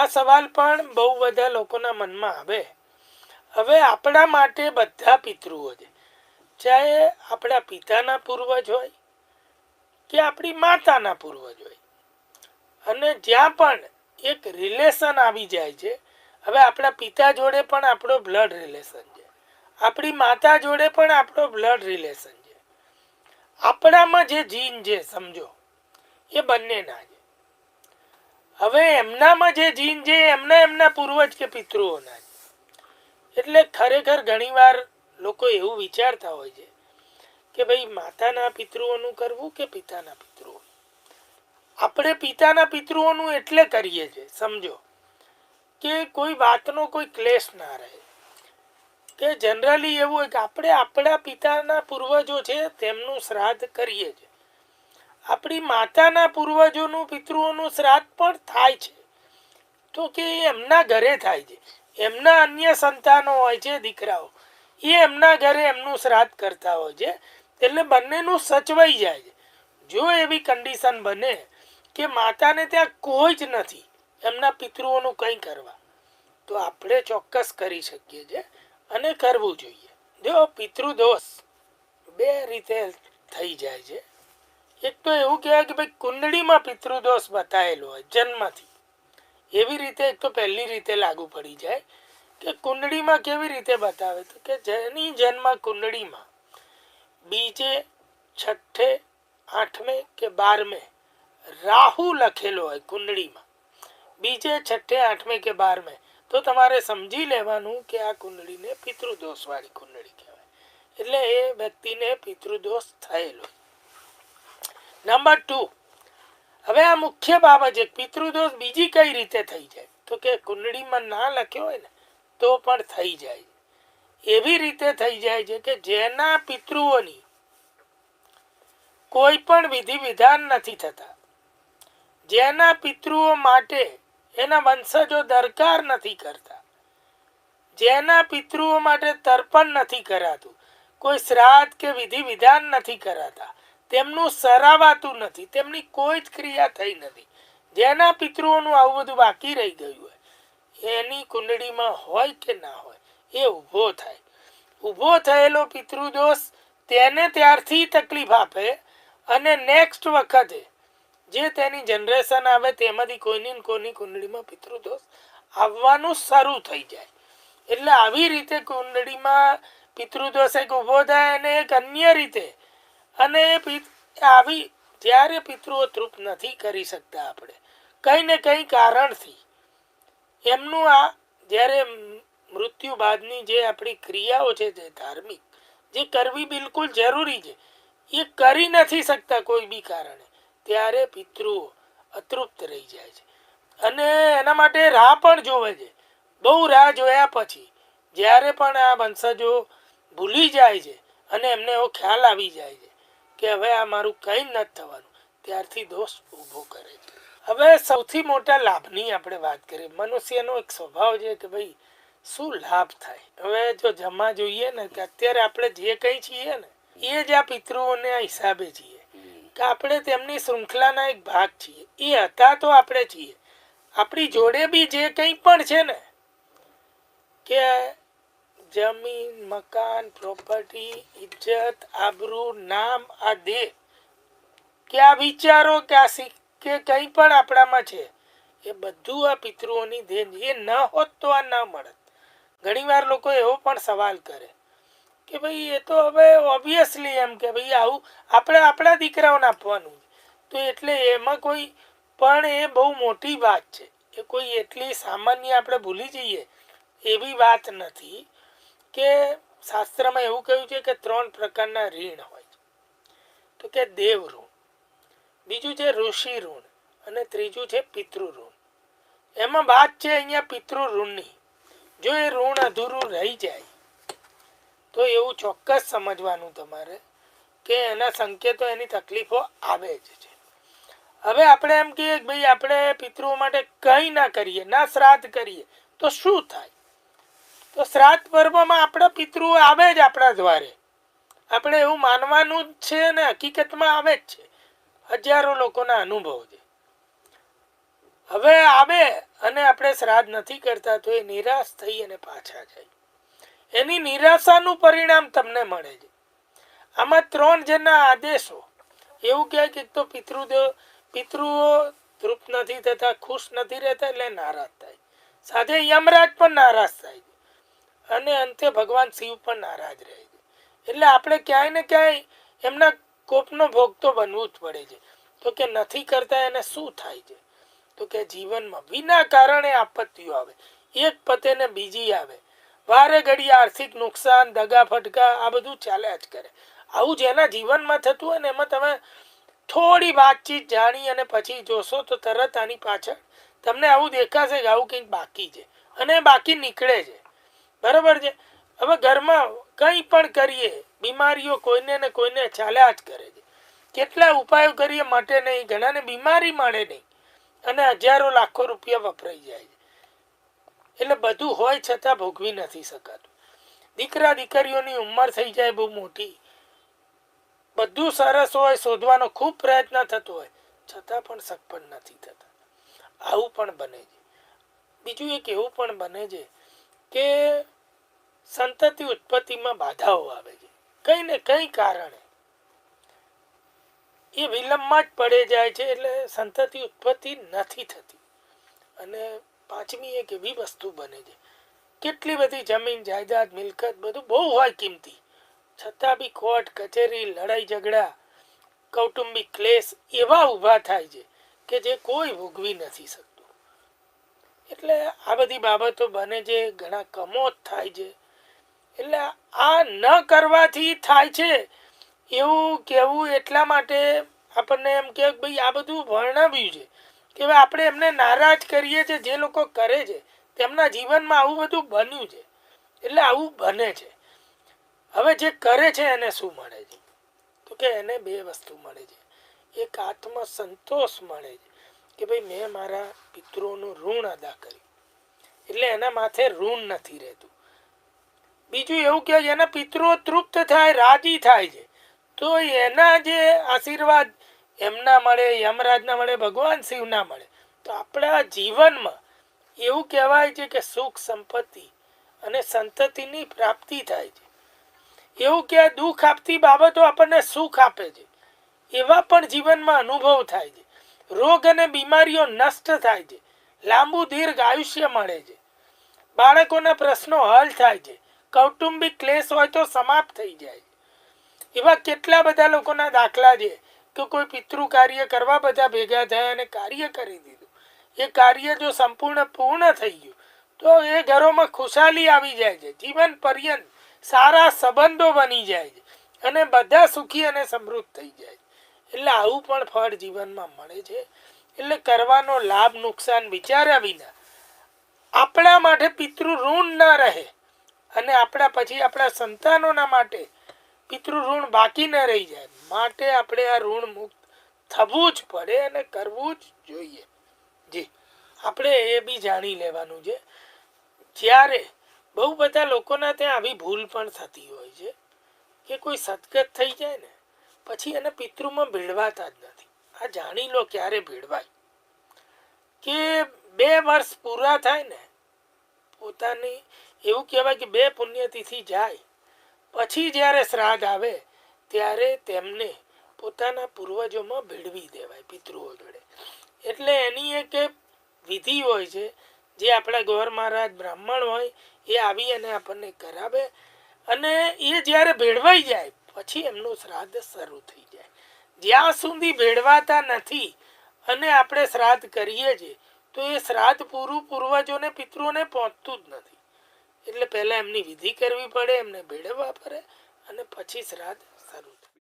આ સવાલ પણ બહુ બધા લોકોના મનમાં આવે. હવે આપણા માટે બધા પિતૃઓ છે. ચાહે આપણા પિતાના પૂર્વજ હોય કે આપણી માતાના પૂર્વજ હોય. અને જ્યાં પણ એક રિલેશન આવી જાય છે, હવે આપણા પિતા જોડે પણ આપણો બ્લડ રિલેશન છે. આપણી માતા જોડે પણ આપણો બ્લડ રિલેશન છે. આપણામાં જે જીન છે, સમજો, એ બંનેના હવે એમનામાં જે જીન છે, એમના એમના પૂર્વજ કે પિતૃઓના એટલે ખરેખર ઘણીવાર લોકો એવું વિચારતા હોય છે કે ભાઈ માતાના પિતૃઓનું કરવું કે પિતાના પિતૃઓ આપણે પિતાના પિતૃઓનું એટલે કરીએ છીએ સમજો. કે કોઈ વાતનો કોઈ ક્લેશ ના રહે. કે જનરલી એવું હોય કે આપણે આપણા પિતાના પૂર્વજો છે, તેમનું શ્રાદ્ધ કરીએ છીએ આપણી માતાના પૂર્વજોનું પિતૃઓનું શ્રાદ્ધ પણ થાય છે. તો કે એમના ઘરે થાય છે. એમના અન્ય સંતાનો હોય છે, દીકરાઓ. એ એમના ઘરે એમનું શ્રાદ્ધ કરતા હોય છે. એટલે બંનેનું સચવાઈ જાય છે. જો એવી કન્ડિશન બને કે માતાને ત્યાં કોઈ જ નથી, એમના પિતૃઓનું કંઈ કરવા, તો આપણે ચોક્કસ કરી શકીએ છીએ અને કરવું જોઈએ. જો પિતૃદોષ બે રીતે થઈ જાય છે. એક તો એવું કહેવાય કે ભાઈ કુંડળીમાં પિતૃદોષ બતાવેલો હોય જન્મથી. એવી રીતે એક તો પહેલી રીતે લાગુ પડી જાય કે કુંડળીમાં કેવી રીતે બતાવે તો કે જેની જન્મ કુંડળીમાં બીજે, છઠ્ઠે, આઠમે કે બારમે રાહુ લખેલો હોય કુંડળીમાં. બીજે, છઠ્ઠે, આઠમે કે બારમે તો તમારે સમજી લેવાનું કે આ કુંડળીને પિતૃદોષવાળી કુંડળી કહેવાય. એટલે એ વ્યક્તિને પિતૃદોષ થયેલો. નંબર ટુ હવે આ મુખ્ય બાબત છે, પિતૃદોષ બીજી કઈ રીતે થઈ જાય? તો કે કુંડળીમાં ના લખ્યો હોય ને, તો પણ થઈ જાય. એવી રીતે થઈ જાય છે કે જેના પિતૃઓની કોઈ પણ વિધિ વિધાન નથી થતા. જેના પિતૃઓ માટે એના વંશજો દરકાર નથી કરતા. જેના પિતૃઓ માટે તર્પણ નથી કરાતું. કોઈ શ્રાદ્ધ કે વિધિ વિધાન નથી કરાતા. તેમનું સરાવાતું નથી, તેમની કોઈ જ ક્રિયા થઈ નથી. જેના પિતૃઓનું આવું બધું બાકી રહી ગયું હોય, એની કુંડળીમાં હોય કે ના હોય, એ ઊભો થાય. ઊભો થયેલો પિતૃદોષ તેને ત્યારથી તકલીફ આપે અને નેક્સ્ટ વખતે જે તેની જનરેશન આવે તેમાંથી કોઈની ને કોઈની કુંડળીમાં પિતૃદોષ આવવાનું શરૂ થઈ જાય. એટલે આવી રીતે કુંડળીમાં પિતૃદોષ એક ઊભો થાય અને એક અન્ય રીતે અને આવી જ્યારે પિતૃઓ તૃપ્ત નથી કરી શકતા આપણે. કંઈ ને કંઈ કારણથી. એમનું આ, જ્યારે મૃત્યુ બાદની જે આપણી ક્રિયાઓ છે, જે ધાર્મિક, જે કરવી બિલકુલ જરૂરી છે, એ કરી નથી શકતા કોઈ બી કારણે, ત્યારે પિતૃઓ અતૃપ્ત રહી જાય છે. અને એના માટે રાહ પણ જોવે છે. બહુ રાહ જોયા પછી, જ્યારે પણ આ વંશજો ભૂલી જાય છે, અને એમને એવો ખ્યાલ આવી જાય છે કે હવે આ મારું કંઈ ન થવાનું. ત્યારથી દોષ ઊભો કરે છે. હવે સૌથી મોટા લાભની આપણે વાત કરીએ. મનુષ્યનો એક સ્વભાવ છે કે ભાઈ શું લાભ થાય? હવે જો જમા જોઈએ ને કે અત્યારે આપણે જે કંઈ છીએ ને એ જ આ પિતૃઓને હિસાબે છીએ. કે આપણે તેમની શૃંખલાના એક ભાગ છીએ. એ હતા તો આપણે છીએ. આપણી જોડે બી જે કંઈ પણ છે ને કે જમીન, મકાન પ્રોપર્ટી ઇજ્જત, આબરૂ, નામ, આ દેહ. કે આ વિચારો કે આ શીખ, કે કંઈ પણ આપણામાં છે, એ બધું આ પિતૃઓની દેન. એ ન હોત તો આ ન મળત. ઘણીવાર લોકો એવો પણ સવાલ કરે કે ભાઈ, એ તો હવે ઓબ્વિયસલી એમ કે ભાઈ, આવું આપણે આપણા દીકરાઓને આપવાનું તો એટલે એમાં કોઈ, પણ એ બહુ મોટી વાત છે. એ કોઈ એટલી સામાન્ય આપણે ભૂલી જઈએ એવી વાત નથી. કે શાસ્ત્રમાં એવું કહ્યું છે કે ત્રણ પ્રકારના ઋણ હોય છે. તો કે દેવ ઋણ, બીજું છે ઋષિ ઋણ અને ત્રીજું છે પિતૃ એમાં વાત છે અહીંયા પિતૃ ઋણની. જો એ ઋણ અધૂરું રહી જાય, તો એવું ચોક્કસ સમજવાનું તમારે કે એના સંકેતો એની તકલીફો આવે જ છે. હવે આપણે એમ કહીએ કે ભાઈ આપણે પિતૃઓ માટે કંઈ ના કરીએ, ના શ્રાદ્ધ કરીએ, તો શું થાય? તો શ્રાદ્ધ પર્વમાં આપણા પિતૃ આવે જ આપણા દ્વારે. આપણે એવું માનવાનું જ છે ને હકીકતમાં આવે જ છે. હજારો લોકોના અનુભવ છે. હવે આવે અને આપણે શ્રાદ્ધ નથી કરતા તો એ નિરાશ થઈ અને પાછા જાય. એની નિરાશાનું પરિણામ તમને મળે છે. આમાં ત્રણ જણના આદેશો. એવું કહે કે તો પિતૃદેવ પિતૃઓ તૃપ્ત નથી થતા, ખુશ નથી રહેતા એટલે નારાજ થાય. સાથે યમરાજ પણ નારાજ થાય અને અંતે ભગવાન શિવ પણ નારાજ રહે છે. એટલે આપણે ક્યાંય ને ક્યાંય એમના કોપનો ભોગ તો બનવું જ પડે છે. તો કે નથી કરતા એને શું થાય છે? તો કે જીવનમાં વિના કારણે આપત્તિઓ આવે. એક પતે ને બીજી આવે. વારે ઘડી આર્થિક નુકસાન, દગા ફટકા, આ બધું ચાલ્યા જ કરે. આવું જેના જીવનમાં થતું હોય ને એમાં તમે થોડી વાતચીત જાણી અને પછી જોશો તો તરત આની પાછળ તમને આવું દેખાશે કે આવું કંઈક બાકી છે. અને બાકી નીકળે છે. બરાબર છે? હવે ઘરમાં કંઈ પણ કરીએ, બીમારીઓ કોઈને ને કોઈને ચાલ્યા જ કરે છે. કેટલા ઉપાયો કરીએ માટે નહીં, ઘણાને બીમારી મળે નહીં અને હજારો લાખો રૂપિયા વપરાઈ જાય છે. એટલે બધું હોય છતાં ભોગવી નથી શકાતું. દીકરા દીકરીઓની ઉંમર થઈ જાય બહુ મોટી. બધું સરસ હોય, શોધવાનો ખૂબ પ્રયત્ન થતો હોય, છતાં પણ સગપણ નથી થતા. આવું પણ બને છે. બીજું એક એવું પણ બને છે કે સંતતિ ઉત્પત્તિમાં બાધાઓ આવે છે. કંઈ ને કંઈ કારણે. એ વિલંબમાં જ પડે જાય છે એટલે સંતતિ ઉત્પત્તિ નથી થતી. અને પાંચમી એક એવી વસ્તુ બને છે. કેટલી બધી જમીન, જાયદાદ, મિલકત બધું બહુ હોય કિંમતી. છતાં બી કોર્ટ, કચેરી, લડાઈ ઝઘડા, કૌટુંબિક ક્લેશ એવા ઊભા થાય છે કે જે કોઈ ભોગવી નથી શકતું. એટલે આ બધી બાબતો બને છે ઘણા કમોત થાય છે. એટલે આ ન કરવાથી થાય છે એવું કહેવું એટલા માટે આપણને એમ કે ભાઈ આ બધું વર્ણવ્યું છે કે આપણે એમને નારાજ કરીએ છીએ, જે લોકો કરે છે, તેમના જીવનમાં આવું બધું બન્યું છે. એટલે આવું બને છે. હવે જે કરે છે એને શું મળે છે? તો કે એને બે વસ્તુ મળે છે. એક આત્મ સંતોષ મળે છે. કે ભાઈ મેં મારા પિતૃઓનું ઋણ અદા કર્યું. એટલે એના માથે ઋણ નથી રહેતું. બીજું એવું કે એના પિતૃઓ તૃપ્ત થાય, રાજી થાય છે. તો એના જે આશીર્વાદ એમના મળે, યમરાજના મળે, ભગવાન શિવના મળે, તો આપણા જીવનમાં એવું કહેવાય છે કે સુખ, સંપત્તિ અને સંતતિની પ્રાપ્તિ થાય છે. એવું કે દુઃખ આપતી બાબતો આપણને સુખ આપે છે. એવા પણ જીવનમાં અનુભવ થાય છે. રોગ અને બીમારીઓ નષ્ટ થાય છે. લાંબુ દીર્ઘ આયુષ્ય મળે છે. બાળકોના પ્રશ્નો હલ થાય છે. કૌટુંબિક ક્લેશ હોય તો સમાપ્ત થઈ જાય એવા કેટલા બધા લોકોના દાખલા છે કે કોઈ પિતૃ કાર્ય કરવા બધા ભેગા થયા અને કાર્ય કરી દીધું. એ કાર્ય જો સંપૂર્ણ પૂર્ણ થઈ ગયું, તો એ ઘરોમાં ખુશાલી આવી જાય છે. જીવન પર્યંત સારા સંબંધો બની જાય છે અને બધા સુખી અને સમૃદ્ધ થઈ જાય છે. એટલે આવું પણ ફળ જીવનમાં મળે છે. એટલે કરવાનો લાભ, નુકસાન વિચાર્યા વિના આપણા માટે પિતૃ ઋણ ન રહે અને આપણા પછી આપણા સંતાનોના માટે પિતૃ ઋણ બાકી ન રહી જાય. માટે આપણે આ ઋણ મુક્ત થવું જ પડે અને કરવું જ જોઈએ. જી, આપણે એ બી જાણી લેવાનું છે. જ્યારે બહુ બધા લોકોના ત્યાં આવી ભૂલ પણ થતી હોય છે કે કોઈ સદગત થઈ જાય ને પછી એને પિતૃમાં ભેળવાતા જ નથી. આ જાણી લો ક્યારે ભેળવાય. કે બે વર્ષ પૂરા થાય ને, પોતાની એવું કહેવાય કે બે પુણ્યતિથિ જાય. પછી જ્યારે શ્રાદ્ધ આવે, ત્યારે તેમને પોતાના પૂર્વજોમાં ભેળવી દેવાય પિતૃઓ જોડે. એટલે એની એક વિધિ હોય છે, જે આપણા ગોર મહારાજ બ્રાહ્મણ હોય, એ આવી અને આપણને કરાવે. અને એ જ્યારે ભેળવાઈ જાય પછી એમનું શ્રાદ્ધ શરૂ થઈ જાય. જ્યાં સુધી ભેળવાતા નથી અને આપણે શ્રાદ્ધ કરીએ છીએ, તો એ શ્રાદ્ધ પૂરું પૂર્વજોને, પિતૃઓને પહોંચતું જ નથી. એટલે પહેલાં એમની વિધિ કરવી પડે, એમને ભેળવવા પડે અને પછી શ્રાદ્ધ શરૂ